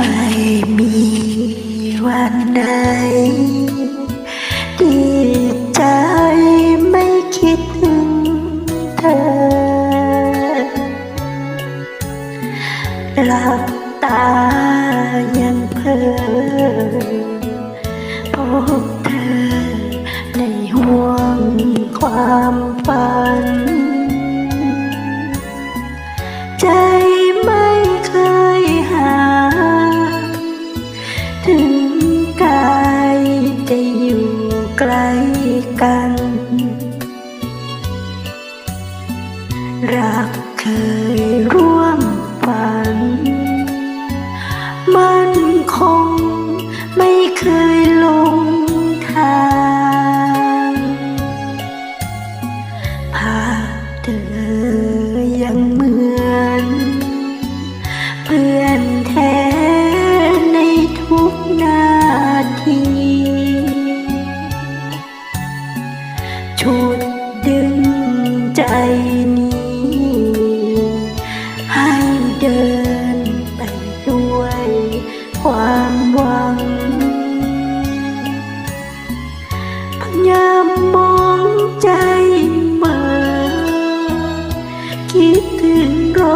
ไม่มีวันใดที่ใจไม่คิดถึงเธอหลับตายังเพ้อพบเธอในห่วงความ รักเคยร่วมฝัน มันคงไม่เคยลงทางพาเธอยังเหมือ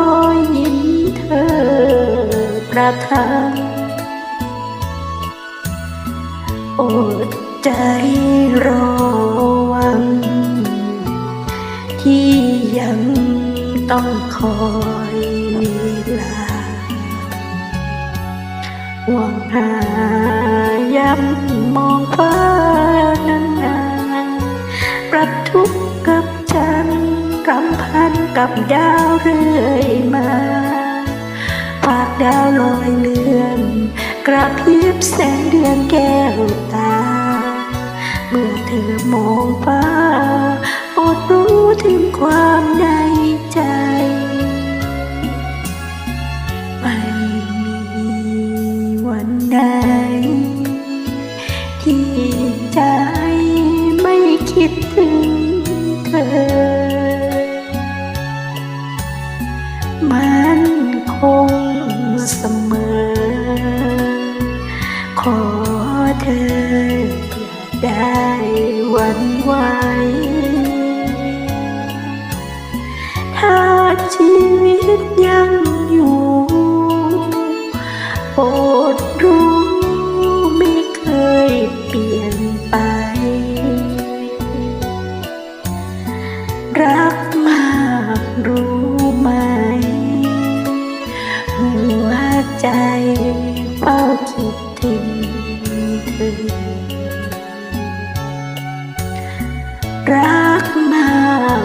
อยยิ้มเธอประทังอดใจรอวันที่ยังต้องคอยเวลาหวังหาย้ำมองฟ้านานๆประทุก กับดาวเรื่อยมาฝากดาวลอยเลือนกระพริบแสงเดือนแก้วตา เมื่อเธอมองฟ้าอดรู้ถึงความในใจ ไม่มีวันใดที่ใจไม่คิดถึง มันคงเสมอ ขอเธออย่าได้หวันไหวถ้าชีวิตยังอยู่โปรดรู้ เฝ้าคิดถึงเธอรักมาก